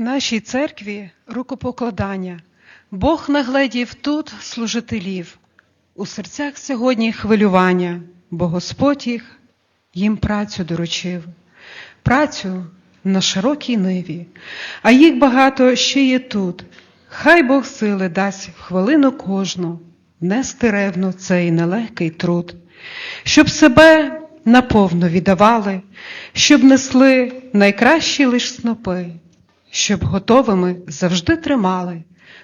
Нашій церкві рукопокладання. Бог нагледів тут служителів. У серцях сьогодні хвилювання, бо Господь їх їм працю доручив. Працю на широкій ниві, а їх багато ще є тут. Хай Бог сили дасть в хвилину кожну нести ревно цей нелегкий труд, щоб себе наповно віддавали, щоб несли найкращі лиш снопи, щоб готовими завжди тримали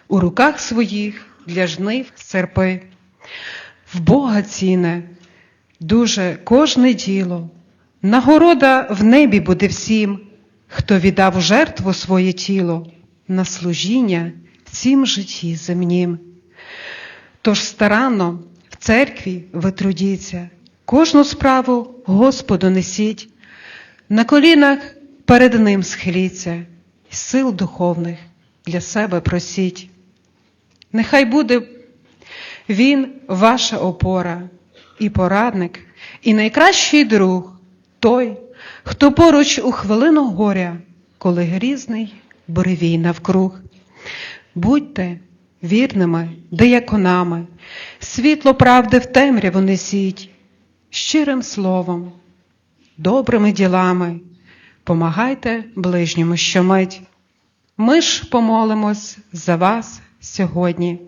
у руках своїх для жнив серпи. В Бога ціне дуже кожне діло, нагорода в небі буде всім, хто віддав у жертву своє тіло на служіння в цім житті земнім. Тож старанно в церкві ви трудіться, кожну справу Господу несіть, на колінах перед Ним схиліться, сил духовних для себе просіть. Нехай буде Він ваша опора і порадник, і найкращий друг, той, хто поруч у хвилину горя, коли грізний буревій навкруг. Будьте вірними деяконами, світло правди в темряву несіть, щирим словом, добрими ділами, помагайте ближньому щомить. Ми ж помолимось за вас сьогодні,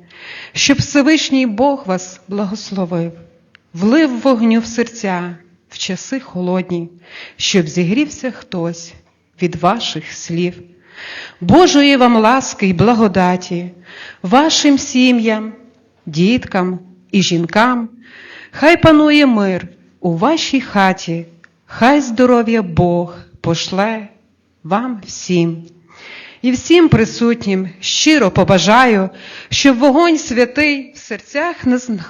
щоб Всевишній Бог вас благословив, влив вогню в серця в часи холодні, щоб зігрівся хтось від ваших слів. Божої вам ласки й благодаті, вашим сім'ям, діткам і жінкам, хай панує мир у вашій хаті, хай здоров'я Бог пошле вам всім. І всім присутнім щиро побажаю, щоб вогонь святий в серцях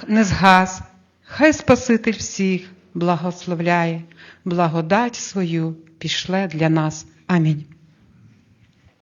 не згас, хай Спаситель всіх благословляє, благодать свою пішле для нас. Амінь.